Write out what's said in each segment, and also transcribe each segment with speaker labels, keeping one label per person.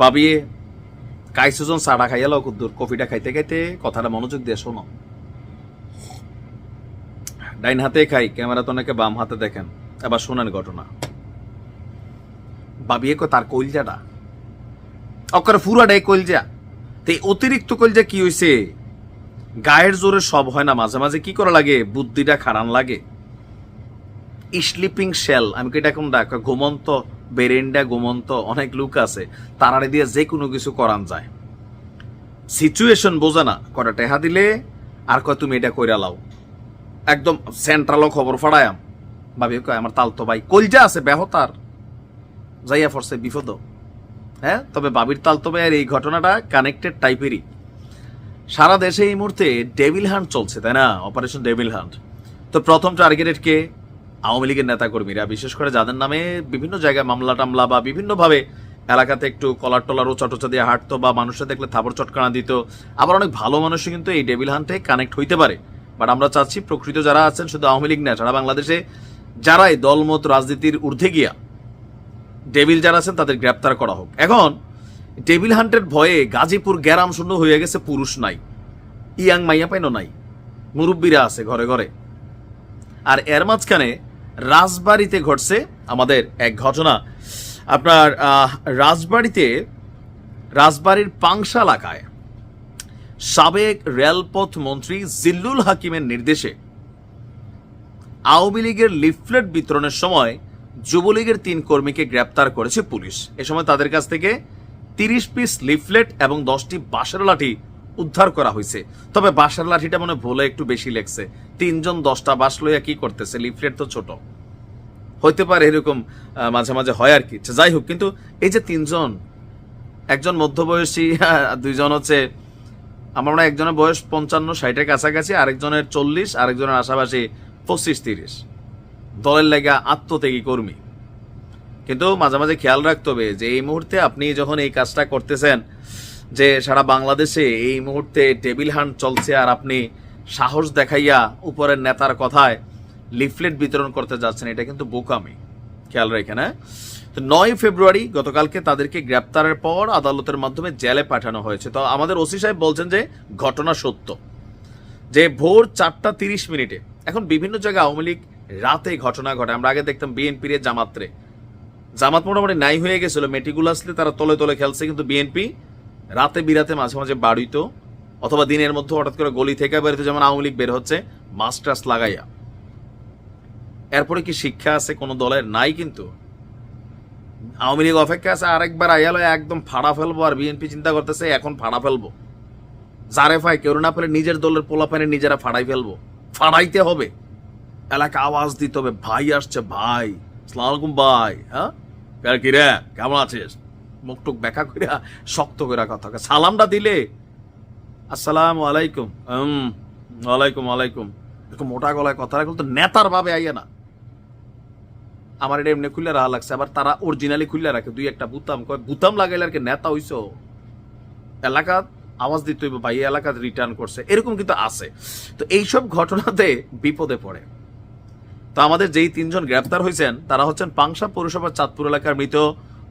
Speaker 1: ভাবিয়ে কাইসুজন চাটা খাইয়া লও কুদ্দুর কফিটা খাইতে খাইতে কথাটা মনোযোগ দিয়ে শোনো। ডাইন হাতে খাই ক্যামেরা তো অনেকে বাম হাতে দেখেন। এবার শোনেন ঘটনা। বাবিয়ে কো তার কইলজাটা অকার ফুরাডাই কইলজা। তো এই অতিরিক্ত কইলজা কি হইছে গায়ের জোরে সব হয় না মাঝে মাঝে কি করা লাগে? বুদ্ধিটা খারান লাগে। স্লিপিং শেল, আমি কি এটা কোন ডাক, ঘুমন্ত বেরেন্ডা ঘুমন্ত অনেক লোক আছে, তারারে দিয়ে যে কোনো কিছু করান যায়। সিচুয়েশন বোঝে না কটা টেহা দিলে, আর কয় তুমি এটা কইরা লাও। একদম সেন্ট্রালও খবর ফাড়ায়াম ভাবি, কয় আমার তালতো ভাই, কলজা আছে ব্যাহতার যাইয়া ফরছে বিপদ। হ্যাঁ তবে বাবির তালতো ভাই, আর এই ঘটনাটা কানেক্টেড টাইপেরই সারা দেশে এই মুহূর্তে ডেভিল হান্ট চলছে, তাই না? অপারেশন ডেভিল হান্ট তো প্রথম টার্গেটেড কে? আওয়ামী লীগের নেতাকর্মীরা, বিশেষ করে যাদের নামে বিভিন্ন জায়গায় মামলা টামলা বা বিভিন্নভাবে এলাকাতে একটু কলার টলার, ওচা টোচা দিয়ে হাঁটতো বা মানুষের দেখলে থাপড় চটকানা দিত। আবার অনেক ভালো মানুষই কিন্তু এই ডেভিল হান্টে কানেক্ট হইতে পারে। বাট আমরা চাচ্ছি প্রকৃত যারা আছেন, শুধু আওয়ামী লীগ না, সারা বাংলাদেশে যারাই দলমত, রাজনীতির ঊর্ধ্বে গিয়া ডেভিল যারা আছেন, তাদের গ্রেপ্তার করা হোক। এখন ডেভিল হান্টের ভয়ে গাজীপুর গ্যারাম শূন্য হয়ে গেছে, পুরুষ নাই। ইয়াং মাইয়া পাইনো নাই। মুরব্বীরা আছে ঘরে ঘরে। আর এর মাঝখানে রাজবাড়িতে ঘটছে আমাদের এক ঘটনা। আপনার রাজবাড়িতে, রাজবাড়ির পাংশা এলাকায় সাবেক রেলপথ মন্ত্রী জিল্লুল হাকিমের নির্দেশে আওয়ামী লীগের লিফলেট বিতরণের সময় যুবলীগের তিন কর্মীকে গ্রেপ্তার করেছে পুলিশ। এ সময় তাদের কাছ থেকে তিরিশ পিস লিফলেট এবং দশটি বাঁশের লাঠি উদ্ধার করা হয়েছে। তবে বাঁশের লাঠিটা মনে ভুলে একটু বেশি লেগছে। তিনজন দশটা বাঁশ লইয়া কি করতেছে? লিফলেট তো ছোট। হইতে পারে এরকম মাঝে মাঝে হয় আর কি। আচ্ছা, যাই হোক কিন্তু এই যে তিনজন একজন মধ্যবয়সী দুইজন হচ্ছে আমার মনে একজনের বয়স পঞ্চান্ন ষাটের কাছাকাছি আরেকজনের চল্লিশ আরেকজনের আশাপাশি পঁচিশ তিরিশ। দলের লেগা আত্মত্যাগী কর্মী। কিন্তু মাঝে মাঝে খেয়াল রাখতে হবে যে এই মুহূর্তে আপনি যখন এই কাজটা করতেছেন যে সারা বাংলাদেশে এই মুহূর্তে টেবিল হান্ট চলছে আর আপনি সাহস দেখাইয়া উপরের নেতার কথায় লিফলেট বিতরণ করতে যাচ্ছেন, এটা কিন্তু বোকামি। খেয়াল রাখেন হ্যাঁ? তো নয় ফেব্রুয়ারি গতকালকে তাদেরকে গ্রেপ্তারের পর আদালতের মাধ্যমে জেলে পাঠানো হয়েছে। তো আমাদের ওসি সাহেব বলছেন যে ঘটনা সত্য, যে ভোর চারটা তিরিশ মিনিটে, এখন বিভিন্ন জায়গায় আওয়ামী লীগ রাতে ঘটনা ঘটে। আমরা আগে দেখতাম বিএনপির জামাত্রে জামাত মোটামুটি নাই হয়ে গেছিল মেটিকুলাসলি তারা তলে তলে খেলছে, কিন্তু বিএনপি রাতে বিরাতে মাঝে মাঝে বাড়িত, অথবা দিনের মধ্যে হঠাৎ করে গলি থেকে বেরোতে যেমন আওয়ামী লীগ বের হচ্ছে, মাস্টার্স লাগাইয়া। এরপরে কি শিক্ষা আছে কোনো দলের? নাই কিন্তু। আওয়ামী লীগ অপেক্ষা আছে, আরেকবার আইয়ালো একদম ফাড়া ফেলব আর বিএনপি চিন্তা করতেছে, এখন ফাড়া ফেলব। যারে ফাই কেউ না ফেলে নিজের দলের পোলা পানে নিজেরা ফাড়াই ফেলব। ফাড়াইতে হবে। এলাকা আওয়াজ দিতে হবে, ভাই আসছে, ভাই। সালাম ভাই হ্যাঁ? কি রে? কেমন আছিস? মুখ টুক ব্যাখ্যা করে শক্ত করে কথা। সালামটা দিলে? আসসালাম আলাইকুম। হুম ওয়ালাইকুম ওয়ালাইকুম এরকম মোটা গলায় কথা রাখলে তো নেতার ভাবে আইয়ে না। আমার এটা এমনি খুলে রাখা লাগছে। আবার তারা অরিজিনালি খুলে রাখে। দুই একটা বুতাম কয়, বুতাম লাগাইলে আর কি নেতা হইছো? এলাকা আওয়াজ দিতে হইব, ভাই, এই এলাকা রিটার্ন করছে। এরকম কিন্তু আছে। তো এইসব ঘটনাতে বিপদে পড়ে। তো আমাদের যেই তিনজন গ্রেপ্তার হয়েছেন তারা হচ্ছেন পাংশা পৌরসভার চাঁদপুর এলাকার মৃত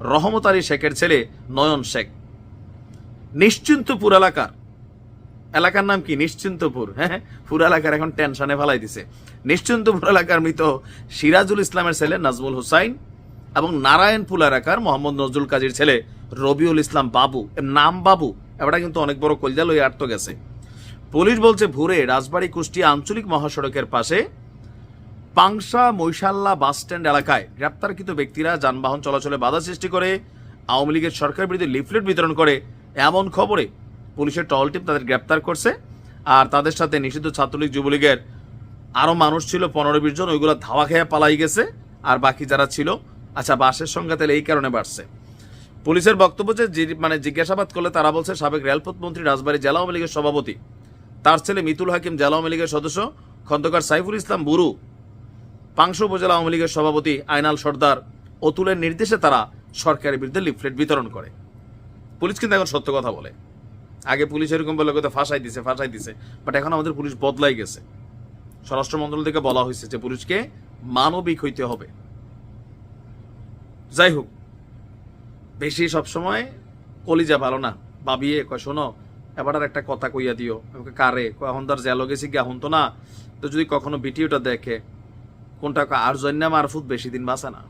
Speaker 1: রহমত আলী শেখের ছেলে নয়ন শেখ। নিশ্চিন্তপুর এলাকার। এলাকার নাম কি? নিশ্চিন্তপুর। হ্যাঁ পুরো এলাকার এখন টেনশনে ফেলাই দিছে। নিশ্চিন্তপুর এলাকার মৃত সিরাজুল ইসলামের ছেলে নাজমুল হুসাইন এবং নারায়ণপুর এলাকার মোহাম্মদ নজরুল কাজীর ছেলে রবিউল ইসলাম বাবু। নাম বাবু। এটা কিন্তু অনেক বড় কলজাল ওই আটতো গেছে। পুলিশ বলছে, ভোরে রাজবাড়ী কুষ্টিয়া আঞ্চলিক মহাসড়কের পাশে পাংশা মৈশাল্লা বাস স্ট্যান্ড এলাকায় গ্রেপ্তারকৃত ব্যক্তিরা যানবাহন চলাচলে বাধা সৃষ্টি করে আওয়ামী লীগের সরকার বিরুদ্ধে লিফলেট বিতরণ করে এমন খবরে পুলিশের টহল টিম তাদের গ্রেপ্তার করছে। আর তাদের সাথে নিষিদ্ধ ছাত্রলীগ যুবলীগের আরও মানুষ ছিল, পনেরো বিশ জন, ওইগুলো ধাওয়া খেয়ে পালাই গেছে। আর বাকি যারা ছিল আচ্ছা বাসের সংখ্যা তাহলে এই কারণে বাড়ছে। পুলিশের বক্তব্য যে মানে জিজ্ঞাসাবাদ করলে তারা বলছে, সাবেক রেলপথ মন্ত্রী রাজবাড়ী জেলা আওয়ামী লীগের সভাপতি। তার ছেলে মিতুল হাকিম জেলা আওয়ামী লীগের সদস্য, খন্দকার সাইফুল ইসলাম বুরু। পাংশ উপজেলা আওয়ামী লীগের সভাপতি আয়নাল সর্দার অতুলের নির্দেশে তারা সরকারের বিরুদ্ধে লিফলেট বিতরণ করে। পুলিশ কিন্তু এখন সত্য কথা বলে। আগে পুলিশ এরকম বলে কথা ফাঁসাই দিছে ফাঁসাই দিছে বাট এখন আমাদের পুলিশ বদলাই গেছে। স্বরাষ্ট্র মন্ত্রণালয় থেকে বলা হয়েছে যে পুলিশকে মানবিক হইতে হবে। যাই হোক, বেশি সবসময় কলিজা ভালো না। বাবিয়ে কয়, শোনো, এবার একটা কথা কইয়া দিও। কারে? কয়, এখন তার জেলো গেছি গিয়া হন তো না। তো যদি কখনো ভিডিওটা দেখে কোনটা আর জন্য মারফুত বেশি দিন বাঁচে না।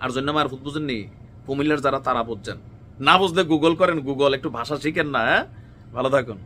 Speaker 1: আর জন্য মারফুত বুঝেননি? কুমিল্লার যারা তারা বুঝছেন না বুঝলে গুগল করেন গুগল একটু ভাষা শিখেন না হ্যাঁ? ভালো থাকুন।